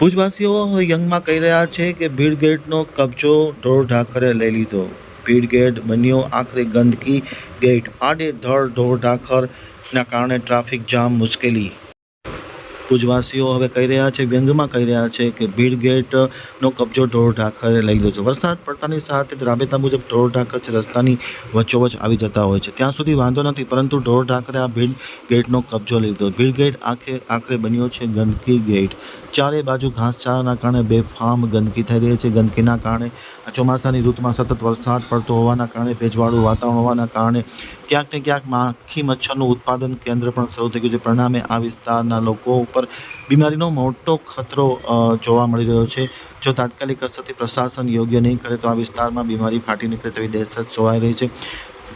ભુજવાસીઓ યંગમાં કહી રહ્યા છે કે ભીડ ગેટનો કબજો ઢોર ઢાખરે લઈ લીધો. ભીડ ગેટ બન્યો આખરે ગંદકી ગેટ આડેધડ ઢોર ઢાખરના કારણે ટ્રાફિક જામ મુશ્કેલી. ભુજવાસીઓ હવે કહી રહ્યા છે, વ્યંગમાં કહી રહ્યા છે કે ભીડ ગેટનો કબજો ઢોર ઢાખરે લઈ લીધો છે. વરસાદ પડતાની સાથે જ રાબેતા મુજબ ઢોર ઢાખર છે, રસ્તાની વચ્ચોવચ્ચ આવી જતા હોય છે. ત્યાં સુધી વાંધો નથી, પરંતુ ઢોર ઢાખરે આ ભીડ ગેટનો કબજો લીધો. ભીડ ગેટ આખે આખરે બન્યો છે ગંદકી ગેટ. ચારે બાજુ ઘાસચારાના કારણે બેફામ ગંદકી થઈ રહી છે. ગંદકીના કારણે ચોમાસાની ઋતુમાં સતત વરસાદ પડતો હોવાના કારણે, ભેજવાળું વાતાવરણ હોવાના કારણે ક્યાંક ને ક્યાંક માખી મચ્છરનું ઉત્પાદન કેન્દ્ર પણ શરૂ થઈ ગયું છે. પરિણામે આ વિસ્તારના લોકો ઉપર બીમારીનો મોટો ખતરો જોવા મળી રહ્યો છે. જો તાત્કાલિક અસરથી પ્રશાસન યોગ્ય નહીં કરે તો આ વિસ્તારમાં બીમારી ફાટી નીકળે તેવી દહેશત જોવાઈ રહી છે.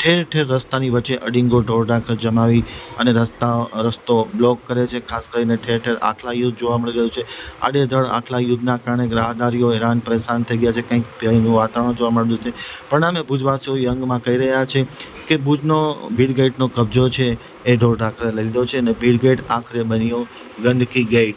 ઠેર ઠેર રસ્તાની વચ્ચે અડીંગો, ઢોરઢાંખર જમાવી અને રસ્તા, રસ્તો બ્લોક કરે છે. ખાસ કરીને ઠેર ઠેર આખલા યુદ્ધ જોવા મળી રહ્યું છે. આડેધડ આખલા યુદ્ધના કારણે રાહદારીઓ હેરાન, પરેશાન થઈ ગયા છે. કંઈક ભયનું વાતાવરણ જોવા મળ્યું છે. પરિણામે ભુજવાસીઓ યંગમાં કહી રહ્યા છે કે ભુજનો ભીડ ગેટનો કબજો છે એ ઢોર ઢાકરે લઈ લીધો છે અને ભીડ ગેટ આખરે બન્યો ગંદકી ગેટ.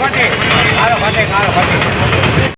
ફટે. કાળો ફટે કાળો